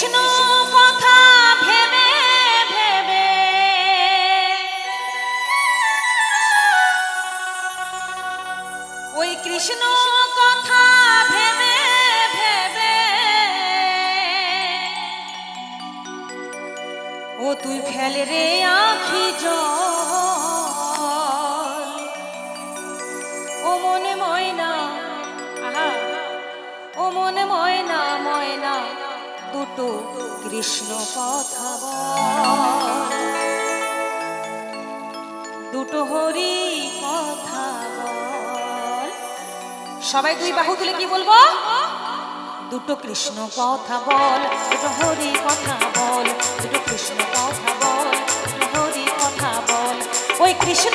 বিষ্ণু কথা ভেবে ভেবে। ওই কৃষ্ণ কথা ভেবে ভেবে। ও তুই ফেলে রে আখি কত কৃষ্ণ কথা দুটো হরি কথা সবাই দুই বাহু তুলে কি বলব? দুটো কৃষ্ণ কথা বল, দুটো হরি কথা বল, দুটো কৃষ্ণ কথা বল, দুটো হরি কথা বল। ওই কৃষ্ণ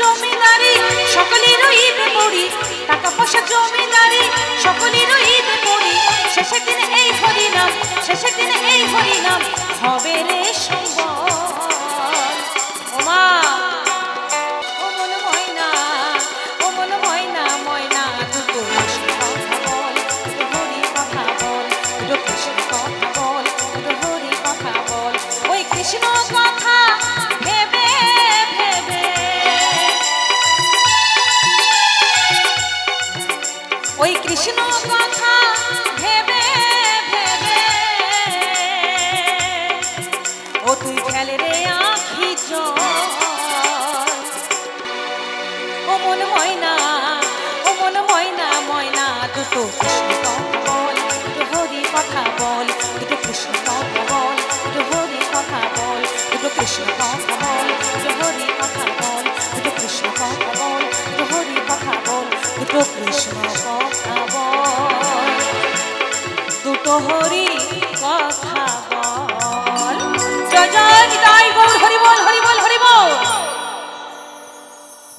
জমিদারি সকলে রইবে পড়ি টাকা পয়সা জমিদারি সকলে রইবে পড়ি শেষে কিনে এই হরিনাম শেষে কিনে এই হরিনাম। কথা বল প্রহরি কথা বল, দুটো কৃষ্ণ কথা বল। প্রহরি কথা বল। দুটো কৃষ্ণ কথা বল। দুটো হরি কথা